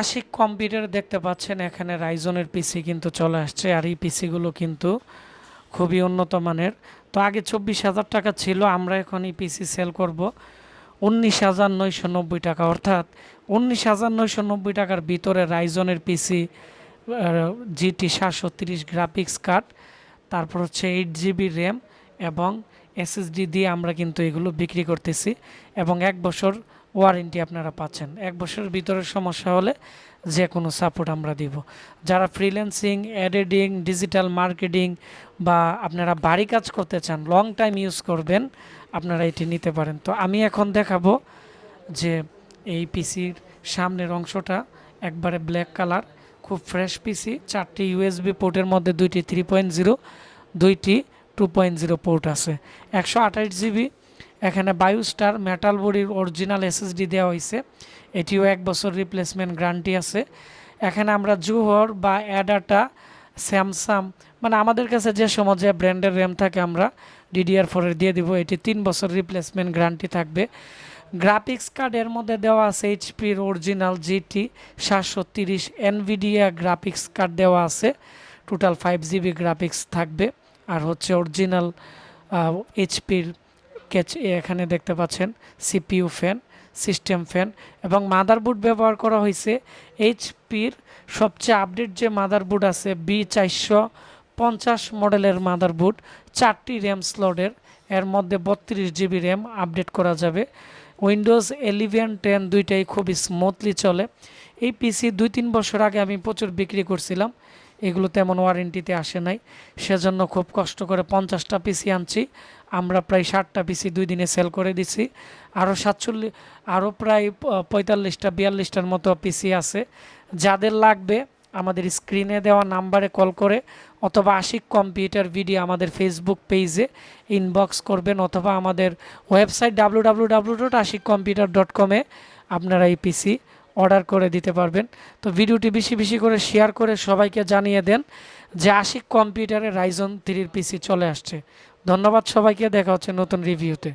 Ashiq computer দেখতে পাচ্ছেন, এখানে রাইজনের পিসি কিন্তু চলে আসছে, আর এই পিসিগুলো কিন্তু খুবই উন্নত মানের। তো আগে চব্বিশ হাজার টাকা ছিল, আমরা এখন এই পিসি সেল করব উনিশ হাজার নয়শো নব্বই টাকা। অর্থাৎ উনিশ হাজার নয়শো নব্বই টাকার ভিতরে রাইজনের পিসি জিটি সাতশো তিরিশ গ্রাফিক্স কার্ড তারপর হচ্ছে এইট জিবি র্যাম এবং এসএসডি দিয়ে আমরা কিন্তু এগুলো বিক্রি করতেছি। এবং এক বছর ওয়ারেন্টি আপনারা পাচ্ছেন। এক বছরের ভিতরে সমস্যা হলে যে কোনো সাপোর্ট আমরা দিব। যারা ফ্রিল্যান্সিং এডিটিং ডিজিটাল মার্কেটিং বা আপনারা বাড়ি কাজ করতে চান লং টাইম ইউজ করবেন, আপনারা এটি নিতে পারেন। তো আমি এখন দেখাবো যে এই পিসির সামনের অংশটা একবারে ব্ল্যাক কালার খুব ফ্রেশ পিসি। চারটি ইউএসবি পোর্টের মধ্যে দুইটি থ্রি পয়েন্ট জিরো দুইটি টু পয়েন্ট জিরো পোর্ট আছে। একশো আঠাশ জিবি এখানে বায়ুস্টার মেটাল বডির অরিজিনাল এসএসডি দেওয়া হয়েছে এটিও এক বছর রিপ্লেসমেন্ট গ্যারান্টি আছে। এখানে আমরা জুহর বা অ্যাডাটা, স্যামসাং মানে আমাদের কাছে যে সময় যে ব্র্যান্ডের র্যাম থাকে আমরা ডিডিআর ফোরের দিয়ে দিব। এটি তিন বছর রিপ্লেসমেন্ট গ্যারান্টি থাকবে। গ্রাফিক্স কার্ড এর মধ্যে দেওয়া আছে এইচপির অরিজিনাল জিটি সাতশো তিরিশ এনভিডিয়া গ্রাফিক্স কার্ড দেওয়া আছে। টোটাল ফাইভ জিবি গ্রাফিক্স থাকবে। আর হচ্ছে অরিজিনাল এইচপির কেচ এখানে দেখতে পাচ্ছেন, সিপিইউ ফ্যান, সিস্টেম ফ্যান এবং মাদারবোর্ড ব্যবহার করা হয়েছে। এইচপির সবচেয়ে আপডেট যে মাদারবোর্ড আছে, বি চারশো পঞ্চাশ মডেলের মাদারবোর্ড, চারটি র্যাম স্লটের, এর মধ্যে বত্রিশ জিবি র্যাম আপডেট করা যাবে। উইন্ডোজ এলিভেন টেন দুইটাই খুব স্মুথলি চলে। এই পিসি দুই তিন বছর আগে আমি প্রচুর বিক্রি করছিলাম। এগুলো তেমন ওয়ারেন্টিতে আসে নাই। সেজন্য খুব কষ্ট করে পঞ্চাশটা পিসি আনছি। আমরা প্রায় ষাটটা পিসি দুই দিনে সেল করে দিছি। আরও সাতচল্লিশ আরও প্রায় পঁয়তাল্লিশটা, বিয়াল্লিশটার মতো পিসি আছে। যাদের লাগবে আমাদের স্ক্রিনে দেওয়া নাম্বারে কল করে অথবা আশিক কম্পিউটার ভিডিও আমাদের ফেসবুক পেজে ইনবক্স করবেন অথবা আমাদের website W W W dot Ashiq computer dot কমে আপনারা এই পিসি অর্ডার করে দিতে পারবেন। তো ভিডিওটি বেশি বেশি করে শেয়ার করে সবাইকে জানিয়ে দেন যে আশিক কম্পিউটারে রাইজন থ্রির পিসি চলে আসছে। ধন্যবাদ সবাইকে। দেখা হচ্ছে নতুন রিভিউতে